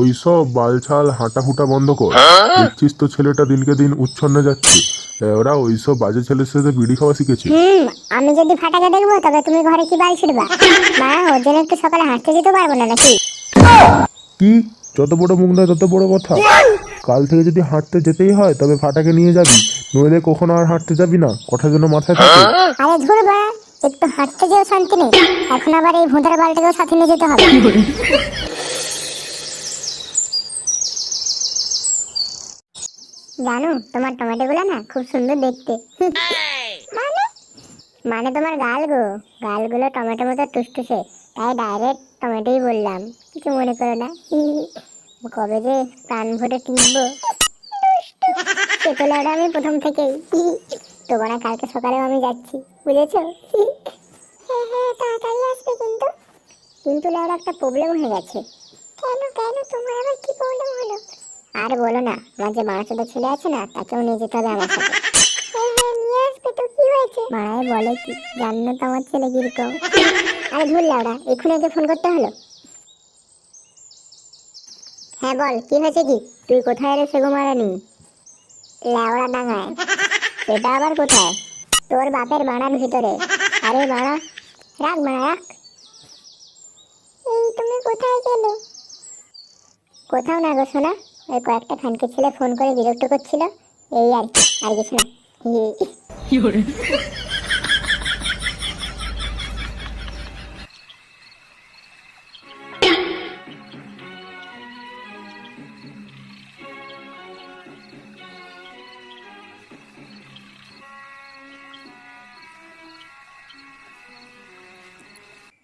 ওইসব বালছাল হাঁটা হুটা বন্ধ কর। দেখছিস তো ছেলেটা দিনকে দিন উচ্ছন্নে যাচ্ছে। ওরা ওইসব বাজে ছেলের সাথে বিড়ি খাওয়া শিখেছে। হুম আমি যদি ফাটাকে দেখব তবে তুমি ঘরে কি বাল ছিড়বা? মা ওর জন্য একটু সকালে হাঁটতে যেতে পারব না নাকি? কি? যত বড় মুখ নয় তত বড় কথা। কাল থেকে যদি হাঁটতে যেতেই হয় তবে ফাটাকে নিয়ে যাবি। নইলে কখনো আর হাঁটতে যাবি না। কথা যেন মাথায় থাকে। আরে ধরবা একটু হাঁটতে যেও শান্তি নেই। এখন আবার এই ভোঁদার বালটাকেও সাথে নিয়ে যেতে হবে। জানো, তোমার টমেটো গুলো না খুব সুন্দর দেখতে। মানে? মানে তোমার গাল গো। গালগুলো টমেটো মতো টুসটুসে। তাই ডাইরেক্ট টমেটোই বললাম। কিছু মনে করো না। কবে যে প্রাণ ভরে টিপবো চেতলাটা আমি প্রথম থেকেই। তোমার কালকে সকালেও আমি যাচ্ছি। বুঝেছ? কিন্তু। কিন্তু একটা প্রবলেম হয়ে গেছে। কেন কেন? তোমার আবার কি প্রবলেম আর বলো না আমার যে বাড়াচোদা ছেলে আছে না তাকেও নিয়ে যেতে হবে আমার সাথে। বলে কি জানো তো আমার ছেলে কীরকম। আরে ধুর লাউরা এক্ষুনি ওকে ফোন করতে হলো। হ্যাঁ বল কি হয়েছে কি? তুই কোথায় রে সেগো মারানি? লেওড়া ডাঙায়। সেটা আবার কোথায়? তোর বাপের বাড়ার ভিতরে। আরে বাড়া রাখ বাড়া রাখ এই তুমি কোথায় গেলে? কোথাও না গো শোনা ওই কয়েকটা খানকে ছেলে ফোন করে বিরক্ত করছিল। এই আর আর কিছু না।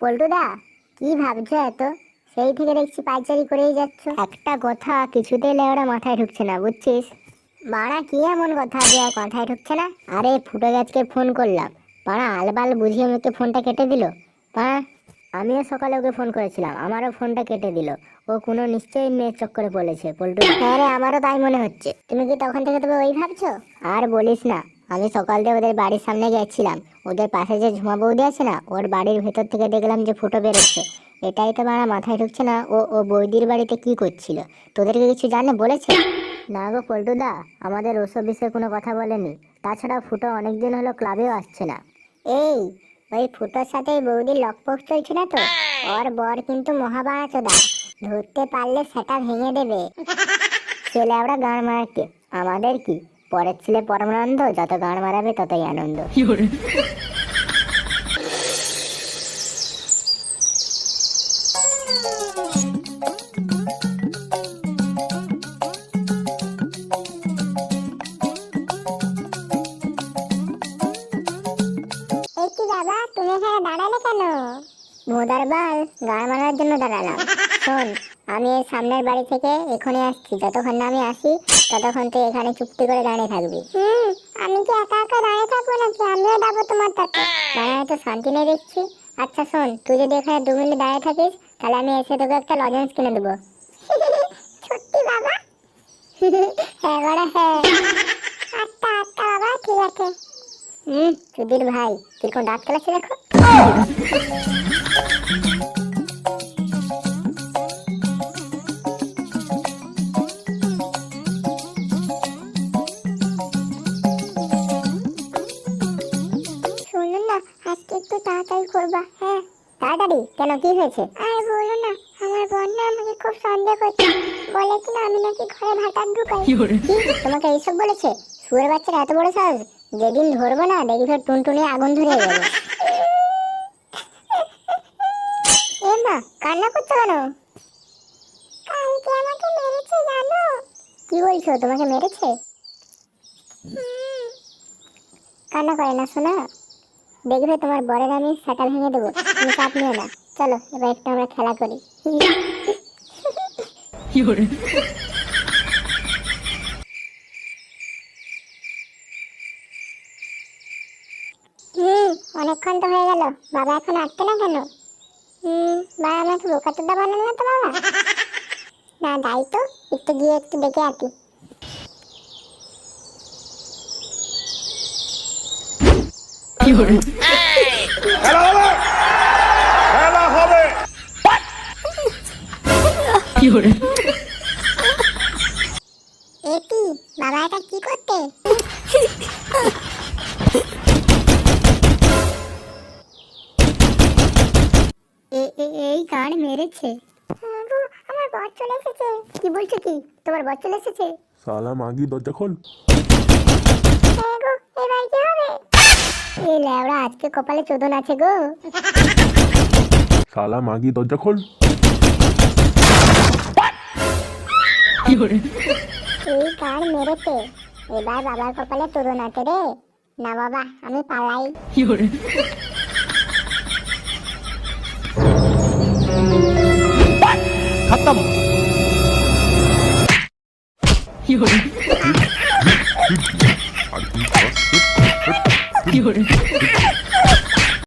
পল্টুদা কি ভাবছ এত? সেই থেকে দেখছি পাইচারি করেই যাচ্ছ। একটা কথা কিছুতেই লেওড়া মাথায় ঢুকছে না, বুঝছিস? বাড়া, কি এমন কথা যে আর মাথায় ঢুকছে না? আরে ফুটো গাছকে ফোন করলাম। বাড়া, আলবাল বুঝিয়ে আমাকে ফোনটা কেটে দিল। বাড়া, আমিও সকালে ওকে ফোন করেছিলাম, আমারও ফোনটা কেটে দিল। ও কোনো নিশ্চয়ই মেয়ের চক্করে বলেছে পল্টু। হ্যাঁ আমারও তাই মনে হচ্ছে। তুমি কি তখন থেকে তবে ওই ভাবছ? আর বলিস না, আমি সকাল থেকে ওদের বাড়ির সামনে গেছিলাম। ওদের পাশে যে ঝুমা বৌদি আছে না, ওর বাড়ির ভেতর থেকে দেখলাম যে ফুটো বেরোচ্ছে। এটাই তো মারা মাথায় ঢুকছে না। ও ও বৌদির বাড়িতে কি করছিল? তোদেরকে কিছু জানে বলেছে? না গো পল্টুদা আমাদের ওসব বিষয়ে কোনো কথা বলেনি। তাছাড়া ফুটো অনেকদিন হলো ক্লাবেও আসছে না। এই ওই ফুটোর সাথে বৌদির লকপক চলছে না তো? ওর বর কিন্তু মহাবাড়া চোদা ধরতে পারলে সেটা ভেঙে দেবে। ছেলে আমরা গান মারাকে আমাদের কি? পরের ছেলে পরমানন্দ যত গান মারাবে ততই আনন্দ। মোদার বাল গান মারার জন্য দাঁড়ালাম। শোন আমি এই সামনের বাড়ি থেকে এখানে আসছি। যতক্ষণ না আমি আসি ততক্ষণ তুই এখানে চুপটি করে দাঁড়িয়ে থাকবি। হুম আমি কি একা একা দাঁড়িয়ে থাকব নাকি? আমিও যাব তোমার সাথে। দাঁড়ায় তো শান্তি নেই দেখছি। আচ্ছা শোন তুই যদি এখানে দু মিনিট দাঁড়িয়ে থাকিস তাহলে আমি এসে তোকে একটা লজেন্স কিনে দেবো। সত্যি বাবা? হ্যাঁ বড় হ্যাঁ। আচ্ছা আচ্ছা বাবা ঠিক আছে। হুম সুধীর ভাই কীরকম ডাক খেলাচ্ছে দেখো। শুনুন না আজকে একটু তাড়াতাড়ি করবা হ্যাঁ? তাড়াতাড়ি? কেন কি হয়েছে? আর বলো না আমার বোন না আমাকে খুব সন্দেহ করছে। বলে কি না আমি নাকি ঘরে ভাতার ঢুকাই। কি তোমাকে এইসব বলেছে? শুয়ের বাচ্চারা এত বড় সাহস? যেদিন ধরবো না দেখবে টুনটুনি আগুন ধরে যাবে। এ মা কান্না করছ কেন? কালকে আমাকে মেরেছে জানো? কি বলছো তোমাকে মেরেছে? কান্না করে না শোনা। দেখবে তোমার বরের আমি সেটা ভেঙে দেবো। তুমি চাপ নিও না। চলো এবার একটু আমরা খেলা করি। অনেকক্ষণ তো হয়ে গেল। বাবা এখন আসছে না কেন? হুম বাবা আমাকে বোকাচোদা বানানো না তো বাবা? না যাই তো একটু গিয়ে একটু দেখে আসি। খেলা হবে! এই কান মেরেছে। আমার বর চলে এসেছে। কি বলছো কি? তোমার বর চলে এসেছে? সালা মাগি দরজা খোল। হ্যাঁ গো এবার কি হবে? এই লেওড়া আজকে কপালে চোদন আছে গো। সালা মাগি দরজা খোল। এই কান মেরেছে। এবার বাবার কপালে চোদন আছে রে। না বাবা আমি পালাই। খতম